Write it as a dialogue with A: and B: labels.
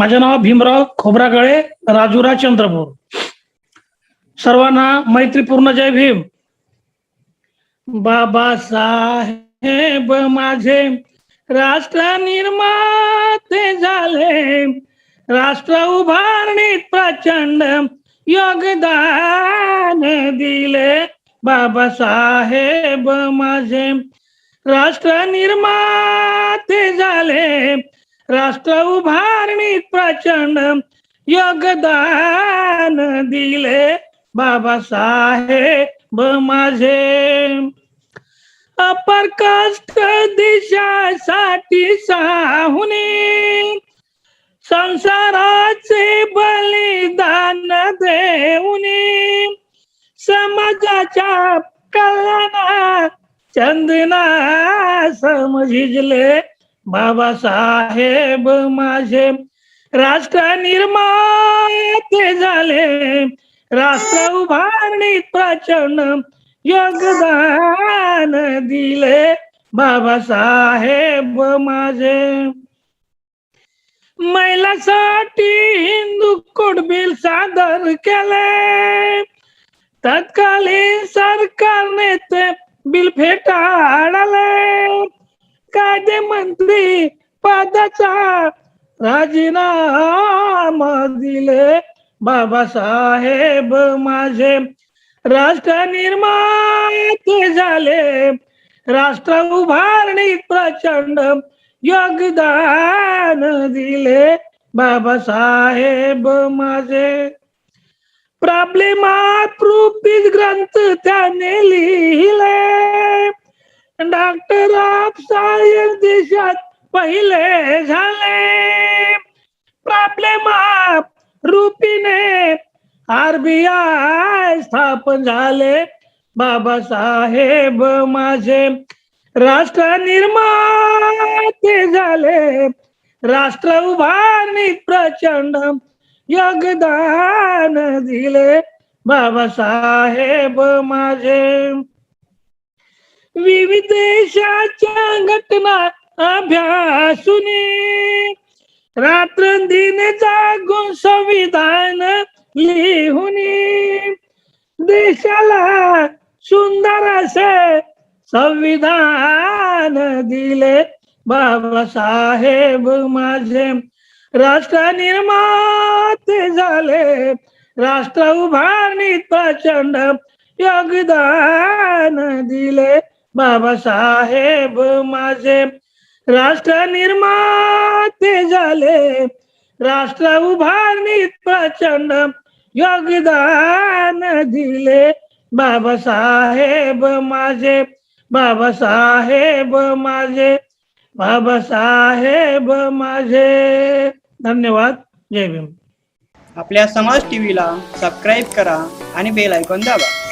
A: माझं नाव भीमराव खोब्रागळे राजुरा चंद्रपूर. सर्वांना मैत्रीपूर्ण जय भीम. बाबासाहेब माझे राष्ट्र निर्माते झाले. राष्ट्र उभारणीत प्रचंड योगदान दिले. बाबासाहेब माझे राष्ट्र निर्माते झाले. राष्ट्र उभारणीत प्रचंड योगदान दिले. बाबासाहेब माझे. अपर कष्ट दिशासाठी साहुनी. संसाराचे बलिदान देऊनी. समाजाच्या कल्याणा चंदना समजिजले बाबासाहेब माझे राष्ट्र निर्माते झाले. राष्ट्र उभारणीत प्रचंड योगदान दिले. बाबासाहेब माझे महिलासाठी हिंदू कुटबिल बिल सादर केले. तत्कालीन सरकारने ते बिल फेटाळले कायदे मंत्री पदाचा राजीनामा दिले. बाबासाहेब माझे राष्ट्र निर्माण झाले. राष्ट्र उभारणीत प्रचंड योगदान दिले. बाबासाहेब माझे प्रॉब्लेमात रूपी ग्रंथ त्याने लिहिले. डॉक्टर देशात पहिले झाले. प्रॉब्लेम रूपीने आरबीआय स्थापन झाले. बाबासाहेब माझे राष्ट्र निर्माते झाले. राष्ट्र उभारणी प्रचंड योगदान दिले. बाबासाहेब माझे. विविध देशाच्या घटना अभ्यासूनी रात्र दिन जागून संविधान लिहुनी. देशाला सुंदर असे संविधान दिले. बाबासाहेब माझे राष्ट्र निर्माते झाले. राष्ट्र उभारणीत प्रचंड योगदान दिले. बाबासाहेब माझे राष्ट्र निर्माते झाले. राष्ट्र उभारणीत प्रचंड योगदान दिले. बाबासाहेब माझे बाबासाहेब माझे बाबासाहेब माझे. धन्यवाद. जय भीम.
B: आपल्या समाज टीव्हीला सबस्क्राईब करा आणि बेल ऐकून दाबा.